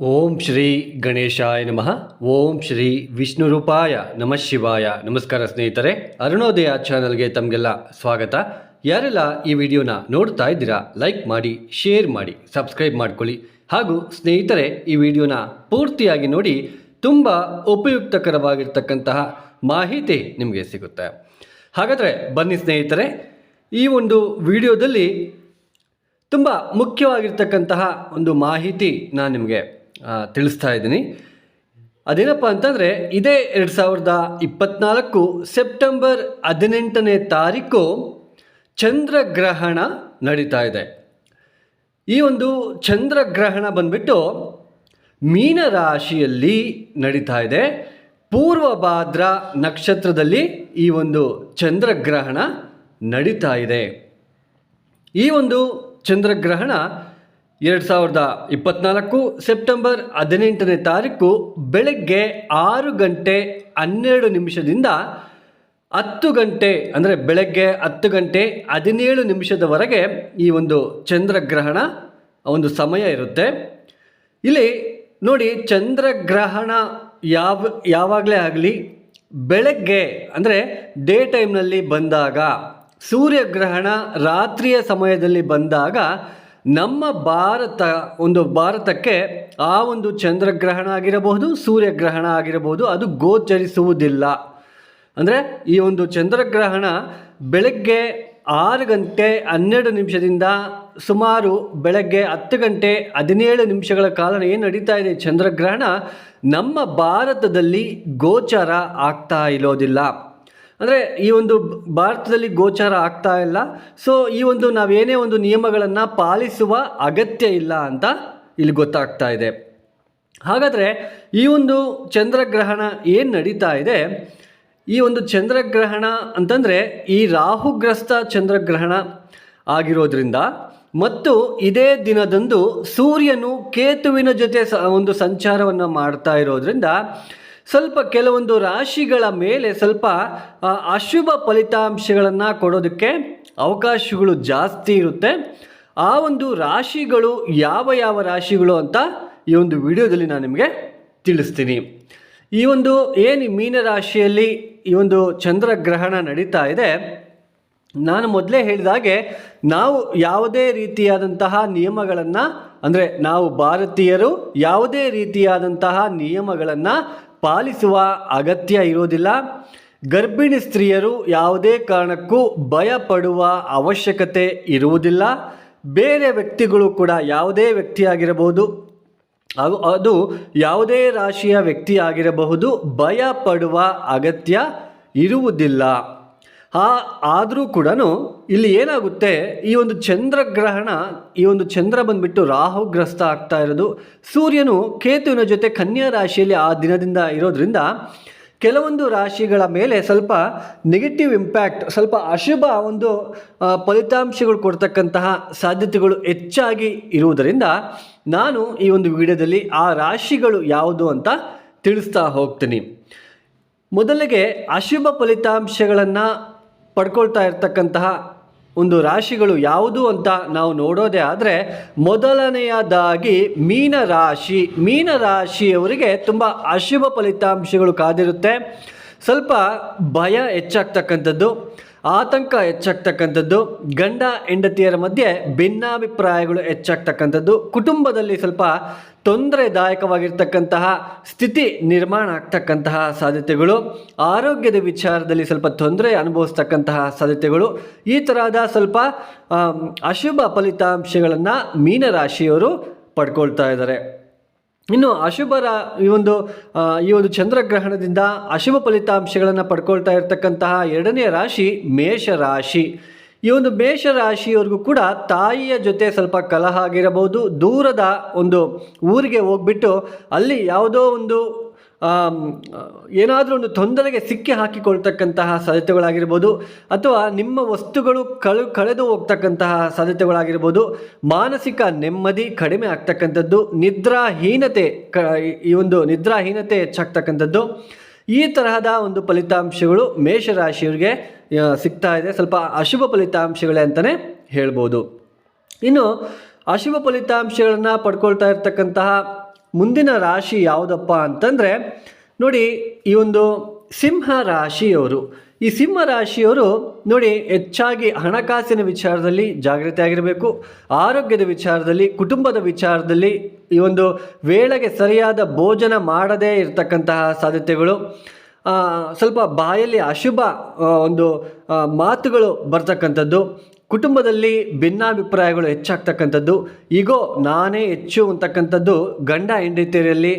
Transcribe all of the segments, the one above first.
ಓಂ ಶ್ರೀ ಗಣೇಶಾಯ ನಮಃ. ಓಂ ಶ್ರೀ ವಿಷ್ಣು ರೂಪಾಯ ನಮಃ ಶಿವಾಯ. ನಮಸ್ಕಾರ ಸ್ನೇಹಿತರೆ, ಅರುಣೋದಯ ಚಾನಲ್ಗೆ ತಮಗೆಲ್ಲ ಸ್ವಾಗತ. ಯಾರೆಲ್ಲ ಈ ವಿಡಿಯೋನ ನೋಡ್ತಾ ಇದ್ದೀರಾ, ಲೈಕ್ ಮಾಡಿ, ಶೇರ್ ಮಾಡಿ, ಸಬ್ಸ್ಕ್ರೈಬ್ ಮಾಡ್ಕೊಳ್ಳಿ. ಹಾಗೂ ಸ್ನೇಹಿತರೆ, ಈ ವಿಡಿಯೋನ ಪೂರ್ತಿಯಾಗಿ ನೋಡಿ, ತುಂಬ ಉಪಯುಕ್ತಕರವಾಗಿರ್ತಕ್ಕಂತಹ ಮಾಹಿತಿ ನಿಮಗೆ ಸಿಗುತ್ತೆ. ಹಾಗಾದರೆ ಬನ್ನಿ ಸ್ನೇಹಿತರೆ, ಈ ಒಂದು ವಿಡಿಯೋದಲ್ಲಿ ತುಂಬ ಮುಖ್ಯವಾಗಿರ್ತಕ್ಕಂತಹ ಒಂದು ಮಾಹಿತಿ ನಾನು ನಿಮಗೆ ತಿಳಿಸ್ತಾ ಇದ್ದೀನಿ. ಅದೇನಪ್ಪ ಅಂತಂದರೆ, ಇದೇ ಎರಡು ಸಾವಿರದ ಇಪ್ಪತ್ನಾಲ್ಕು ಸೆಪ್ಟೆಂಬರ್ ಹದಿನೆಂಟನೇ ತಾರೀಕು ಚಂದ್ರಗ್ರಹಣ ನಡೀತಾ ಇದೆ. ಈ ಒಂದು ಚಂದ್ರಗ್ರಹಣ ಬಂದ್ಬಿಟ್ಟು ಮೀನರಾಶಿಯಲ್ಲಿ ನಡೀತಾ ಇದೆ. ಪೂರ್ವ ಭಾದ್ರ ನಕ್ಷತ್ರದಲ್ಲಿ ಈ ಒಂದು ಚಂದ್ರಗ್ರಹಣ ನಡೀತಾ ಇದೆ. ಈ ಒಂದು ಚಂದ್ರಗ್ರಹಣ ಎರಡು ಸಾವಿರದ ಇಪ್ಪತ್ನಾಲ್ಕು ಸೆಪ್ಟೆಂಬರ್ ಹದಿನೆಂಟನೇ ತಾರೀಕು ಬೆಳಗ್ಗೆ ಆರು ಗಂಟೆ ಹನ್ನೆರಡು ನಿಮಿಷದಿಂದ ಹತ್ತು ಗಂಟೆ, ಅಂದರೆ ಬೆಳಗ್ಗೆ ಹತ್ತು ಗಂಟೆ ಹದಿನೇಳು ನಿಮಿಷದವರೆಗೆ ಈ ಒಂದು ಚಂದ್ರಗ್ರಹಣ ಒಂದು ಸಮಯ ಇರುತ್ತೆ. ಇಲ್ಲಿ ನೋಡಿ ಚಂದ್ರಗ್ರಹಣ ಯಾವ, ಯಾವಾಗಲೇ ಆಗಲಿ ಬೆಳಗ್ಗೆ, ಅಂದರೆ ಡೇ ಟೈಮ್ನಲ್ಲಿ ಬಂದಾಗ, ಸೂರ್ಯಗ್ರಹಣ ರಾತ್ರಿಯ ಸಮಯದಲ್ಲಿ ಬಂದಾಗ ನಮ್ಮ ಭಾರತ, ಒಂದು ಭಾರತಕ್ಕೆ ಆ ಒಂದು ಚಂದ್ರಗ್ರಹಣ ಆಗಿರಬಹುದು, ಸೂರ್ಯಗ್ರಹಣ ಆಗಿರಬಹುದು, ಅದು ಗೋಚರಿಸುವುದಿಲ್ಲ. ಅಂದರೆ ಈ ಒಂದು ಚಂದ್ರಗ್ರಹಣ ಬೆಳಗ್ಗೆ ಆರು ಗಂಟೆ ಹನ್ನೆರಡು ನಿಮಿಷದಿಂದ ಸುಮಾರು ಬೆಳಗ್ಗೆ ಹತ್ತು ಗಂಟೆ ಹದಿನೇಳು ನಿಮಿಷಗಳ ಕಾಲ ಏನು ನಡೀತಾ ಇದೆ ಚಂದ್ರಗ್ರಹಣ, ನಮ್ಮ ಭಾರತದಲ್ಲಿ ಗೋಚರ ಆಗ್ತಾ ಇರೋದಿಲ್ಲ. ಅಂದರೆ ಈ ಒಂದು ಭಾರತದಲ್ಲಿ ಗೋಚಾರ ಆಗ್ತಾ ಇಲ್ಲ. ಸೊ ಈ ಒಂದು ನಾವೇನೇ ಒಂದು ನಿಯಮಗಳನ್ನು ಪಾಲಿಸುವ ಅಗತ್ಯ ಇಲ್ಲ ಅಂತ ಇಲ್ಲಿ ಗೊತ್ತಾಗ್ತಾ ಇದೆ. ಹಾಗಾದರೆ ಈ ಒಂದು ಚಂದ್ರಗ್ರಹಣ ಏನು ನಡೀತಾ ಇದೆ? ಈ ಒಂದು ಚಂದ್ರಗ್ರಹಣ ಅಂತಂದರೆ ಈ ರಾಹುಗ್ರಸ್ತ ಚಂದ್ರಗ್ರಹಣ ಆಗಿರೋದ್ರಿಂದ ಮತ್ತು ಇದೇ ದಿನದಂದು ಸೂರ್ಯನು ಕೇತುವಿನ ಜೊತೆ ಸ ಒಂದು ಸಂಚಾರವನ್ನು ಮಾಡ್ತಾ ಇರೋದ್ರಿಂದ ಸ್ವಲ್ಪ ಕೆಲವೊಂದು ರಾಶಿಗಳ ಮೇಲೆ ಸ್ವಲ್ಪ ಅಶುಭ ಫಲಿತಾಂಶಗಳನ್ನು ಕೊಡೋದಕ್ಕೆ ಅವಕಾಶಗಳು ಜಾಸ್ತಿ ಇರುತ್ತೆ. ಆ ಒಂದು ರಾಶಿಗಳು ಯಾವ ಯಾವ ರಾಶಿಗಳು ಅಂತ ಈ ಒಂದು ವಿಡಿಯೋದಲ್ಲಿ ನಾನು ನಿಮಗೆ ತಿಳಿಸ್ತೀನಿ. ಈ ಒಂದು ಏನು ಮೀನ ಮೀನರಾಶಿಯಲ್ಲಿ ಈ ಒಂದು ಚಂದ್ರಗ್ರಹಣ ನಡೀತಾ ಇದೆ, ನಾನು ಮೊದಲೇ ಹೇಳಿದಾಗೆ ನಾವು ಯಾವುದೇ ರೀತಿಯಾದಂತಹ ನಿಯಮಗಳನ್ನು, ಅಂದರೆ ನಾವು ಭಾರತೀಯರು ಯಾವುದೇ ರೀತಿಯಾದಂತಹ ನಿಯಮಗಳನ್ನು ಪಾಲಿಸುವ ಅಗತ್ಯ ಇರೋದಿಲ್ಲ ಗರ್ಭಿಣಿ ಸ್ತ್ರೀಯರು ಯಾವುದೇ ಕಾರಣಕ್ಕೂ ಭಯ ಪಡುವ ಅವಶ್ಯಕತೆ ಇರುವುದಿಲ್ಲ. ಬೇರೆ ವ್ಯಕ್ತಿಗಳು ಕೂಡ ಯಾವುದೇ ವ್ಯಕ್ತಿಯಾಗಿರಬಹುದು. ಅದು ಅದು ಯಾವುದೇ ರಾಶಿಯ ವ್ಯಕ್ತಿಯಾಗಿರಬಹುದು. ಭಯ ಪಡುವ ಅಗತ್ಯ ಇರುವುದಿಲ್ಲ. ಆ, ಆದರೂ ಕೂಡ ಇಲ್ಲಿ ಏನಾಗುತ್ತೆ, ಈ ಒಂದು ಚಂದ್ರಗ್ರಹಣ, ಈ ಒಂದು ಚಂದ್ರ ಬಂದ್ಬಿಟ್ಟು ರಾಹುಗ್ರಸ್ತ ಆಗ್ತಾ ಇರೋದು. ಸೂರ್ಯನು ಕೇತುವಿನ ಜೊತೆ ಕನ್ಯಾ ರಾಶಿಯಲ್ಲಿ ಆ ದಿನದಿಂದ ಇರೋದ್ರಿಂದ ಕೆಲವೊಂದು ರಾಶಿಗಳ ಮೇಲೆ ಸ್ವಲ್ಪ ನೆಗೆಟಿವ್ ಇಂಪ್ಯಾಕ್ಟ್ ಸ್ವಲ್ಪ ಅಶುಭ ಒಂದು ಫಲಿತಾಂಶಗಳು ಕೊಡ್ತಕ್ಕಂತಹ ಸಾಧ್ಯತೆಗಳು ಹೆಚ್ಚಾಗಿ ಇರುವುದರಿಂದ ನಾನು ಈ ಒಂದು ವಿಡಿಯೋದಲ್ಲಿ ಆ ರಾಶಿಗಳು ಯಾವುದು ಅಂತ ತಿಳಿಸ್ತಾ ಹೋಗ್ತೀನಿ. ಮೊದಲಿಗೆ ಅಶುಭ ಫಲಿತಾಂಶಗಳನ್ನು ಪಡ್ಕೊಳ್ತಾ ಇರ್ತಕ್ಕಂತಹ ಒಂದು ರಾಶಿಗಳು ಯಾವುದು ಅಂತ ನಾವು ನೋಡೋದೇ ಆದರೆ ಮೊದಲನೆಯದಾಗಿ ಮೀನರಾಶಿ ಮೀನರಾಶಿಯವರಿಗೆ ತುಂಬ ಅಶುಭ ಫಲಿತಾಂಶಗಳು ಕಾದಿರುತ್ತೆ. ಸ್ವಲ್ಪ ಭಯ ಹೆಚ್ಚಾಗ್ತಕ್ಕಂಥದ್ದು. ಆತಂಕ ಹೆಚ್ಚಾಗ್ತಕ್ಕಂಥದ್ದು, ಗಂಡ ಹೆಂಡತಿಯರ ಮಧ್ಯೆ ಭಿನ್ನಾಭಿಪ್ರಾಯಗಳು ಹೆಚ್ಚಾಗ್ತಕ್ಕಂಥದ್ದು, ಕುಟುಂಬದಲ್ಲಿ ಸ್ವಲ್ಪ ತೊಂದರೆದಾಯಕವಾಗಿರ್ತಕ್ಕಂತಹ ಸ್ಥಿತಿ ನಿರ್ಮಾಣ ಆಗ್ತಕ್ಕಂತಹ ಸಾಧ್ಯತೆಗಳು, ಆರೋಗ್ಯದ ವಿಚಾರದಲ್ಲಿ ಸ್ವಲ್ಪ ತೊಂದರೆ ಅನುಭವಿಸ್ತಕ್ಕಂತಹ ಸಾಧ್ಯತೆಗಳು, ಈ ತರಹದ ಸ್ವಲ್ಪ ಅಶುಭ ಫಲಿತಾಂಶಗಳನ್ನು ಮೀನರಾಶಿಯವರು ಪಡ್ಕೊಳ್ತಾ ಇದ್ದಾರೆ. ಇನ್ನು ಅಶುಭರ ಈ ಒಂದು ಈ ಒಂದು ಚಂದ್ರಗ್ರಹಣದಿಂದ ಅಶುಭ ಫಲಿತಾಂಶಗಳನ್ನು ಪಡ್ಕೊಳ್ತಾ ಇರತಕ್ಕಂತಹ ಎರಡನೇ ರಾಶಿ ಮೇಷರಾಶಿ ಈ ಒಂದು ಮೇಷರಾಶಿಯವ್ರಿಗೂ ಕೂಡ ತಾಯಿಯ ಜೊತೆ ಸ್ವಲ್ಪ ಕಲಹ ಆಗಿರಬಹುದು. ದೂರದ ಒಂದು ಊರಿಗೆ ಹೋಗ್ಬಿಟ್ಟು ಅಲ್ಲಿ ಯಾವುದೋ ಒಂದು ಏನಾದರೂ ಒಂದು ತೊಂದರೆಗೆ ಸಿಕ್ಕಿ ಹಾಕಿಕೊಳ್ತಕ್ಕಂತಹ ಸಾಧ್ಯತೆಗಳಾಗಿರ್ಬೋದು, ಅಥವಾ ನಿಮ್ಮ ವಸ್ತುಗಳು ಕಳು, ಕಳೆದು ಹೋಗ್ತಕ್ಕಂತಹ ಸಾಧ್ಯತೆಗಳಾಗಿರ್ಬೋದು, ಮಾನಸಿಕ ನೆಮ್ಮದಿ ಕಡಿಮೆ ಆಗ್ತಕ್ಕಂಥದ್ದು, ನಿದ್ರಾಹೀನತೆ ಕ, ಈ ಒಂದು ನಿದ್ರಾಹೀನತೆ ಹೆಚ್ಚಾಗ್ತಕ್ಕಂಥದ್ದು, ಈ ತರಹದ ಒಂದು ಫಲಿತಾಂಶಗಳು ಮೇಷರಾಶಿಯವರಿಗೆ ಸಿಗ್ತಾ ಇದೆ. ಸ್ವಲ್ಪ ಅಶುಭ ಫಲಿತಾಂಶಗಳೇ ಅಂತಲೇ ಹೇಳ್ಬೋದು. ಇನ್ನು ಅಶುಭ ಫಲಿತಾಂಶಗಳನ್ನು ಪಡ್ಕೊಳ್ತಾ ಇರ್ತಕ್ಕಂತಹ ಮುಂದಿನ ರಾಶಿ ಯಾವುದಪ್ಪ ಅಂತಂದರೆ, ನೋಡಿ ಈ ಒಂದು ಸಿಂಹ ರಾಶಿಯವರು. ಈ ಸಿಂಹ ರಾಶಿಯವರು ನೋಡಿ ಹೆಚ್ಚಾಗಿ ಹಣಕಾಸಿನ ವಿಚಾರದಲ್ಲಿ ಜಾಗೃತಿ ಆಗಿರಬೇಕು ಆರೋಗ್ಯದ ವಿಚಾರದಲ್ಲಿ, ಕುಟುಂಬದ ವಿಚಾರದಲ್ಲಿ ಈ ಒಂದು ವೇಳೆಗೆ ಸರಿಯಾದ ಭೋಜನ ಮಾಡದೇ ಇರತಕ್ಕಂತಹ ಸಾಧ್ಯತೆಗಳು. ಸ್ವಲ್ಪ ಬಾಯಲ್ಲಿ ಅಶುಭ ಒಂದು ಮಾತುಗಳು ಬರ್ತಕ್ಕಂಥದ್ದು. ಕುಟುಂಬದಲ್ಲಿ ಭಿನ್ನಾಭಿಪ್ರಾಯಗಳು ಹೆಚ್ಚಾಗ್ತಕ್ಕಂಥದ್ದು, ಈಗೋ ನಾನೇ ಹೆಚ್ಚು ಅಂತಕ್ಕಂಥದ್ದು ಗಂಡ ಹೆಂಡತಿಯರಲ್ಲಿ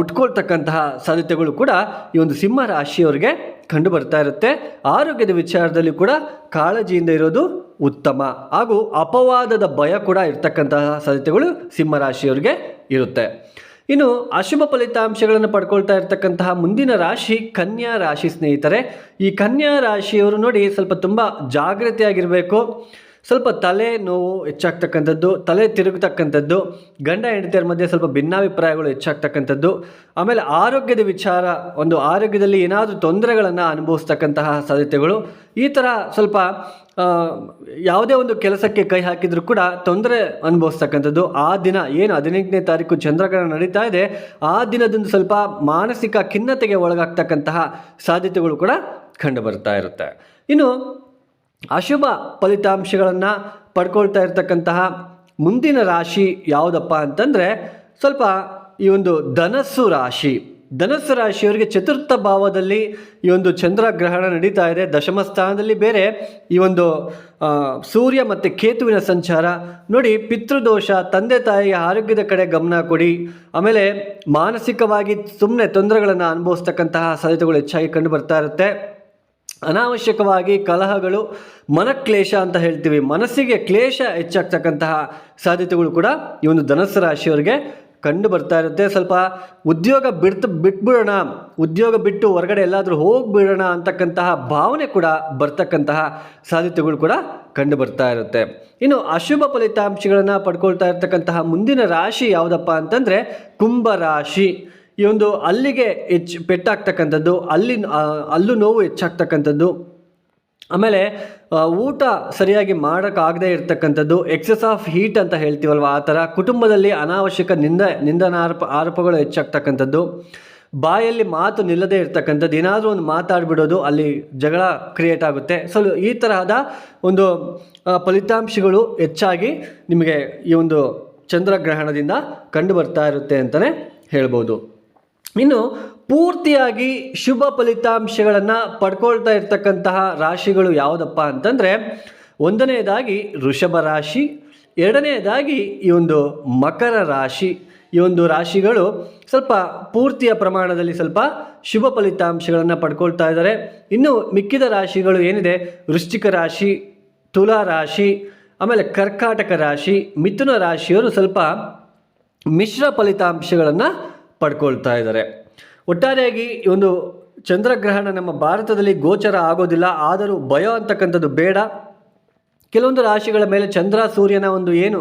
ಉಟ್ಕೊಳ್ತಕ್ಕಂತಹ ಸಾಧ್ಯತೆಗಳು ಕೂಡ ಈ ಒಂದು ಸಿಂಹ ರಾಶಿಯವರಿಗೆ ಕಂಡು ಬರ್ತಾ ಇರುತ್ತೆ. ಆರೋಗ್ಯದ ವಿಚಾರದಲ್ಲಿ ಕೂಡ ಕಾಳಜಿಯಿಂದ ಇರೋದು ಉತ್ತಮ. ಹಾಗೂ ಅಪವಾದದ ಭಯ ಕೂಡ ಇರ್ತಕ್ಕಂತಹ ಸಾಧ್ಯತೆಗಳು ಸಿಂಹ ರಾಶಿಯವರಿಗೆ ಇರುತ್ತೆ. ಇನ್ನು ಅಶುಭ ಫಲಿತಾಂಶಗಳನ್ನು ಪಡ್ಕೊಳ್ತಾ ಇರತಕ್ಕಂತಹ ಮುಂದಿನ ರಾಶಿ ಕನ್ಯಾ ರಾಶಿ ಸ್ನೇಹಿತರೆ. ಈ ಕನ್ಯಾ ರಾಶಿಯವರು ನೋಡಿ ಸ್ವಲ್ಪ ತುಂಬ ಜಾಗೃತಿಯಾಗಿರಬೇಕು. ಸ್ವಲ್ಪ ತಲೆ ನೋವು ಹೆಚ್ಚಾಗ್ತಕ್ಕಂಥದ್ದು, ತಲೆ ತಿರುಗತಕ್ಕಂಥದ್ದು, ಗಂಡ ಹೆಂಡತಿಯರ ಮಧ್ಯೆ ಸ್ವಲ್ಪ ಭಿನ್ನಾಭಿಪ್ರಾಯಗಳು ಹೆಚ್ಚಾಗ್ತಕ್ಕಂಥದ್ದು, ಆಮೇಲೆ ಆರೋಗ್ಯದ ವಿಚಾರ, ಒಂದು ಆರೋಗ್ಯದಲ್ಲಿ ಏನಾದರೂ ತೊಂದರೆಗಳನ್ನು ಅನುಭವಿಸ್ತಕ್ಕಂತಹ ಸಾಧ್ಯತೆಗಳು, ಈ ಥರ ಸ್ವಲ್ಪ ಯಾವುದೇ ಒಂದು ಕೆಲಸಕ್ಕೆ ಕೈ ಹಾಕಿದರೂ ಕೂಡ ತೊಂದರೆ ಅನುಭವಿಸ್ತಕ್ಕಂಥದ್ದು. ಆ ದಿನ, ಏನು ಹದಿನೆಂಟನೇ ತಾರೀಕು ಚಂದ್ರಗ್ರಹಣ ನಡೀತಾ ಇದೆ, ಆ ದಿನದಂದು ಸ್ವಲ್ಪ ಮಾನಸಿಕ ಖಿನ್ನತೆಗೆ ಒಳಗಾಗ್ತಕ್ಕಂತಹ ಸಾಧ್ಯತೆಗಳು ಕೂಡ ಕಂಡು ಬರ್ತಾ ಇರುತ್ತೆ. ಇನ್ನು ಅಶುಭ ಫಲಿತಾಂಶಗಳನ್ನು ಪಡ್ಕೊಳ್ತಾ ಇರ್ತಕ್ಕಂತಹ ಮುಂದಿನ ರಾಶಿ ಯಾವುದಪ್ಪ ಅಂತಂದರೆ ಸ್ವಲ್ಪ ಈ ಒಂದು ಧನಸ್ಸು ರಾಶಿ. ಧನಸ್ಸು ರಾಶಿಯವರಿಗೆ ಚತುರ್ಥ ಭಾವದಲ್ಲಿ ಈ ಒಂದು ಚಂದ್ರಗ್ರಹಣ ನಡೀತಾ ಇದೆ. ದಶಮ ಸ್ಥಾನದಲ್ಲಿ ಬೇರೆ ಈ ಒಂದು ಸೂರ್ಯ ಮತ್ತು ಕೇತುವಿನ ಸಂಚಾರ. ನೋಡಿ, ಪಿತೃದೋಷ, ತಂದೆ ತಾಯಿಯ ಆರೋಗ್ಯದ ಕಡೆ ಗಮನ ಕೊಡಿ. ಆಮೇಲೆ ಮಾನಸಿಕವಾಗಿ ಸುಮ್ಮನೆ ತೊಂದರೆಗಳನ್ನು ಅನುಭವಿಸ್ತಕ್ಕಂತಹ ಸಾಧ್ಯತೆಗಳು ಹೆಚ್ಚಾಗಿ ಕಂಡು ಬರ್ತಾ ಇರುತ್ತೆ. ಅನಾವಶ್ಯಕವಾಗಿ ಕಲಹಗಳು, ಮನಕ್ಲೇಶ ಅಂತ ಹೇಳ್ತೀವಿ. ಮನಸ್ಸಿಗೆ ಕ್ಲೇಶ ಹೆಚ್ಚಾಗ್ತಕ್ಕಂತಹ ಸಾಧ್ಯತೆಗಳು ಕೂಡ ಈ ಒಂದು ಧನಸ್ಸು ರಾಶಿಯವರಿಗೆ ಕಂಡು ಬರ್ತಾ ಇರುತ್ತೆ. ಸ್ವಲ್ಪ ಉದ್ಯೋಗ ಬಿಡ್ತು, ಬಿಟ್ಬಿಡೋಣ. ಉದ್ಯೋಗ ಬಿಟ್ಟು ಹೊರಗಡೆ ಎಲ್ಲಾದರೂ ಹೋಗ್ಬಿಡೋಣ ಅಂತಕ್ಕಂತಹ ಭಾವನೆ ಕೂಡ ಬರ್ತಕ್ಕಂತಹ ಸಾಧ್ಯತೆಗಳು ಕೂಡ ಕಂಡು ಬರ್ತಾ ಇರುತ್ತೆ. ಇನ್ನು ಅಶುಭ ಫಲಿತಾಂಶಗಳನ್ನು ಪಡ್ಕೊಳ್ತಾ ಇರ್ತಕ್ಕಂತಹ ಮುಂದಿನ ರಾಶಿ ಯಾವುದಪ್ಪ ಅಂತಂದರೆ ಕುಂಭ ರಾಶಿ. ಈ ಒಂದು ಅಲ್ಲಿಗೆ ಹೆಚ್ಚು ಪೆಟ್ಟಾಗ್ತಕ್ಕಂಥದ್ದು, ಅಲ್ಲಿ ಅಲ್ಲೂ ನೋವು ಹೆಚ್ಚಾಗ್ತಕ್ಕಂಥದ್ದು, ಆಮೇಲೆ ಊಟ ಸರಿಯಾಗಿ ಮಾಡೋಕ್ಕಾಗದೇ ಇರತಕ್ಕಂಥದ್ದು ಎಕ್ಸೆಸ್ ಆಫ್ ಹೀಟ್ ಅಂತ ಹೇಳ್ತೀವಲ್ವ, ಆ ಥರ ಕುಟುಂಬದಲ್ಲಿ ಅನಾವಶ್ಯಕ ನಿಂದ ನಿಂದನ ಆರೋಪ ಆರೋಪಗಳು ಹೆಚ್ಚಾಗ್ತಕ್ಕಂಥದ್ದು, ಬಾಯಲ್ಲಿ ಮಾತು ನಿಲ್ಲದೇ ಇರತಕ್ಕಂಥದ್ದು, ಏನಾದರೂ ಒಂದು ಮಾತಾಡ್ಬಿಡೋದು, ಅಲ್ಲಿ ಜಗಳ ಕ್ರಿಯೇಟ್ ಆಗುತ್ತೆ. ಸೊ ಈ ತರಹದ ಒಂದು ಫಲಿತಾಂಶಗಳು ಹೆಚ್ಚಾಗಿ ನಿಮಗೆ ಈ ಒಂದು ಚಂದ್ರಗ್ರಹಣದಿಂದ ಕಂಡು ಬರ್ತಾ ಇರುತ್ತೆ ಅಂತಲೇ ಹೇಳ್ಬೋದು. ಇನ್ನು ಪೂರ್ತಿಯಾಗಿ ಶುಭ ಫಲಿತಾಂಶಗಳನ್ನು ಪಡ್ಕೊಳ್ತಾ ಇರ್ತಕ್ಕಂತಹ ರಾಶಿಗಳು ಯಾವುದಪ್ಪ ಅಂತಂದರೆ ಒಂದನೆಯದಾಗಿ ಋಷಭ ರಾಶಿ, ಎರಡನೆಯದಾಗಿ ಈ ಒಂದು ಮಕರ ರಾಶಿ. ಈ ಒಂದು ರಾಶಿಗಳು ಸ್ವಲ್ಪ ಪೂರ್ತಿಯ ಪ್ರಮಾಣದಲ್ಲಿ ಸ್ವಲ್ಪ ಶುಭ ಫಲಿತಾಂಶಗಳನ್ನು ಪಡ್ಕೊಳ್ತಾ ಇದ್ದಾರೆ. ಇನ್ನು ಮಿಕ್ಕಿದ ರಾಶಿಗಳು ಏನಿದೆ? ವೃಶ್ಚಿಕ ರಾಶಿ, ತುಲಾ ರಾಶಿ, ಆಮೇಲೆ ಕರ್ಕಾಟಕ ರಾಶಿ, ಮಿಥುನ ರಾಶಿಯವರು ಸ್ವಲ್ಪ ಮಿಶ್ರ ಫಲಿತಾಂಶಗಳನ್ನು ಪಡ್ಕೊಳ್ತಾ ಇದ್ದಾರೆ. ಒಟ್ಟಾರೆಯಾಗಿ ಈ ಒಂದು ಚಂದ್ರಗ್ರಹಣ ನಮ್ಮ ಭಾರತದಲ್ಲಿ ಗೋಚರ ಆಗೋದಿಲ್ಲ, ಆದರೂ ಭಯ ಅಂತಕ್ಕಂಥದ್ದು ಬೇಡ. ಕೆಲವೊಂದು ರಾಶಿಗಳ ಮೇಲೆ ಚಂದ್ರ, ಸೂರ್ಯನ ಒಂದು ಏನು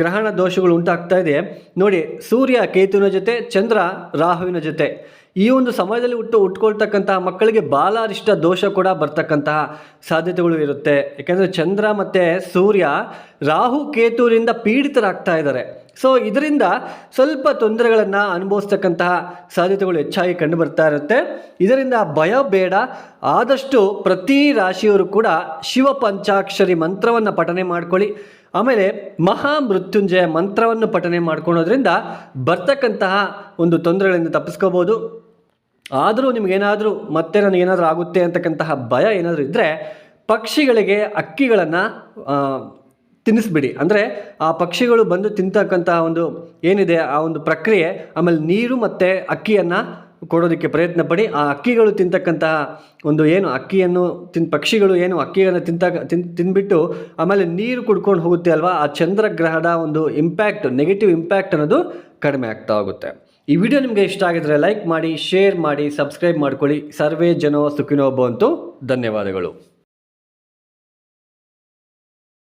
ಗ್ರಹಣ ದೋಷಗಳು ಉಂಟಾಗ್ತಾ ಇದೆ. ನೋಡಿ, ಸೂರ್ಯ ಕೇತುವಿನ ಜೊತೆ, ಚಂದ್ರ ರಾಹುವಿನ ಜೊತೆ. ಈ ಒಂದು ಸಮಯದಲ್ಲಿ ಹುಟ್ಟು ಉಟ್ಕೊಳ್ತಕ್ಕಂತಹ ಮಕ್ಕಳಿಗೆ ಬಾಲಾರಿಷ್ಟ ದೋಷ ಕೂಡ ಬರ್ತಕ್ಕಂತಹ ಸಾಧ್ಯತೆಗಳು ಇರುತ್ತೆ. ಯಾಕೆಂದರೆ ಚಂದ್ರ ಮತ್ತು ಸೂರ್ಯ ರಾಹು ಕೇತುವಿನಿಂದ ಪೀಡಿತರಾಗ್ತಾ ಇದ್ದಾರೆ. ಸೊ ಇದರಿಂದ ಸ್ವಲ್ಪ ತೊಂದರೆಗಳನ್ನು ಅನುಭವಿಸ್ತಕ್ಕಂತಹ ಸಾಧ್ಯತೆಗಳು ಹೆಚ್ಚಾಗಿ ಕಂಡು ಬರ್ತಾ ಇರುತ್ತೆ. ಇದರಿಂದ ಭಯ ಬೇಡ. ಆದಷ್ಟು ಪ್ರತಿ ರಾಶಿಯವರು ಕೂಡ ಶಿವ ಪಂಚಾಕ್ಷರಿ ಮಂತ್ರವನ್ನು ಪಠನೆ ಮಾಡ್ಕೊಳ್ಳಿ. ಆಮೇಲೆ ಮಹಾ ಮೃತ್ಯುಂಜಯ ಮಂತ್ರವನ್ನು ಪಠನೆ ಮಾಡ್ಕೊಳೋದ್ರಿಂದ ಬರ್ತಕ್ಕಂತಹ ಒಂದು ತೊಂದರೆಗಳಿಂದ ತಪ್ಪಿಸ್ಕೋಬೋದು. ಆದರೂ ನಿಮಗೇನಾದರೂ ಮತ್ತೆ ನನಗೇನಾದರೂ ಆಗುತ್ತೆ ಅಂತಕ್ಕಂತಹ ಭಯ ಏನಾದರೂ ಇದ್ದರೆ ಪಕ್ಷಿಗಳಿಗೆ ಅಕ್ಕಿಗಳನ್ನು ತಿನ್ನಿಸ್ಬಿಡಿ. ಅಂದರೆ ಆ ಪಕ್ಷಿಗಳು ಬಂದು ತಿಂತಕ್ಕಂತಹ ಒಂದು ಏನಿದೆ, ಆ ಒಂದು ಪ್ರಕ್ರಿಯೆ, ಆಮೇಲೆ ನೀರು ಮತ್ತು ಅಕ್ಕಿಯನ್ನು ಕೊಡೋದಕ್ಕೆ ಪ್ರಯತ್ನ ಪಡಿ. ಆ ಅಕ್ಕಿಗಳು ತಿಂತಕ್ಕಂತಹ ಒಂದು ಏನು, ಅಕ್ಕಿಯನ್ನು ತಿನ್, ಪಕ್ಷಿಗಳು ಏನು ಅಕ್ಕಿಯನ್ನು ತಿಂತ, ತಿನ್ ತಿಂದ್ಬಿಟ್ಟು ಆಮೇಲೆ ನೀರು ಕುಡ್ಕೊಂಡು ಹೋಗುತ್ತೆ ಅಲ್ವಾ? ಆ ಚಂದ್ರಗ್ರಹದ ಒಂದು ಇಂಪ್ಯಾಕ್ಟ್ ನೆಗೆಟಿವ್ ಇಂಪ್ಯಾಕ್ಟ್ ಅನ್ನೋದು ಕಡಿಮೆ ಆಗ್ತಾ ಹೋಗುತ್ತೆ. ಈ ವಿಡಿಯೋ ನಿಮಗೆ ಇಷ್ಟ ಆಗಿದ್ರೆ ಲೈಕ್ ಮಾಡಿ ಶೇರ್ ಮಾಡಿ ಸಬ್ಸ್ಕ್ರೈಬ್ ಮಾಡ್ಕೊಳ್ಳಿ. ಸರ್ವೇ ಜನೋ ಸುಖಿನೋ ಅಂತೂ ಧನ್ಯವಾದಗಳು.